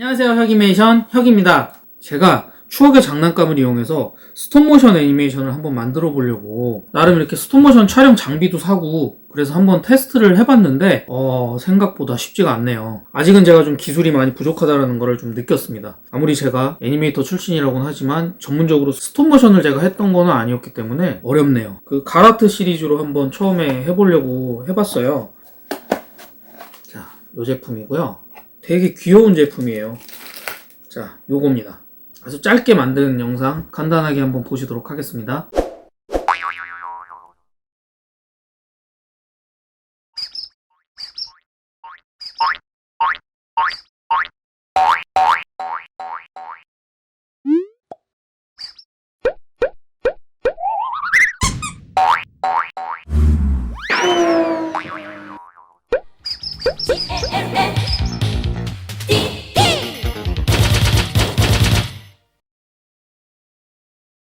안녕하세요 혁이메이션 혁입니다. 제가 추억의 장난감을 이용해서 스톱모션 애니메이션을 한번 만들어 보려고 나름 이렇게 스톱모션 촬영 장비도 사고 그래서 한번 테스트를 해봤는데 어, 생각보다 쉽지가 않네요. 아직은 제가 좀 기술이 많이 부족하다는 걸좀 느꼈습니다. 아무리 제가 애니메이터 출신이라고는 하지만 전문적으로 스톱모션을 제가 했던 거는 아니었기 때문에 어렵네요. 그 가라트 시리즈로 한번 처음에 해보려고 해봤어요. 자, 이 제품이고요 되게 귀여운 제품이에요. 자, 요겁니다. 아주 짧게 만드는 영상 간단하게 한번 보시도록 하겠습니다.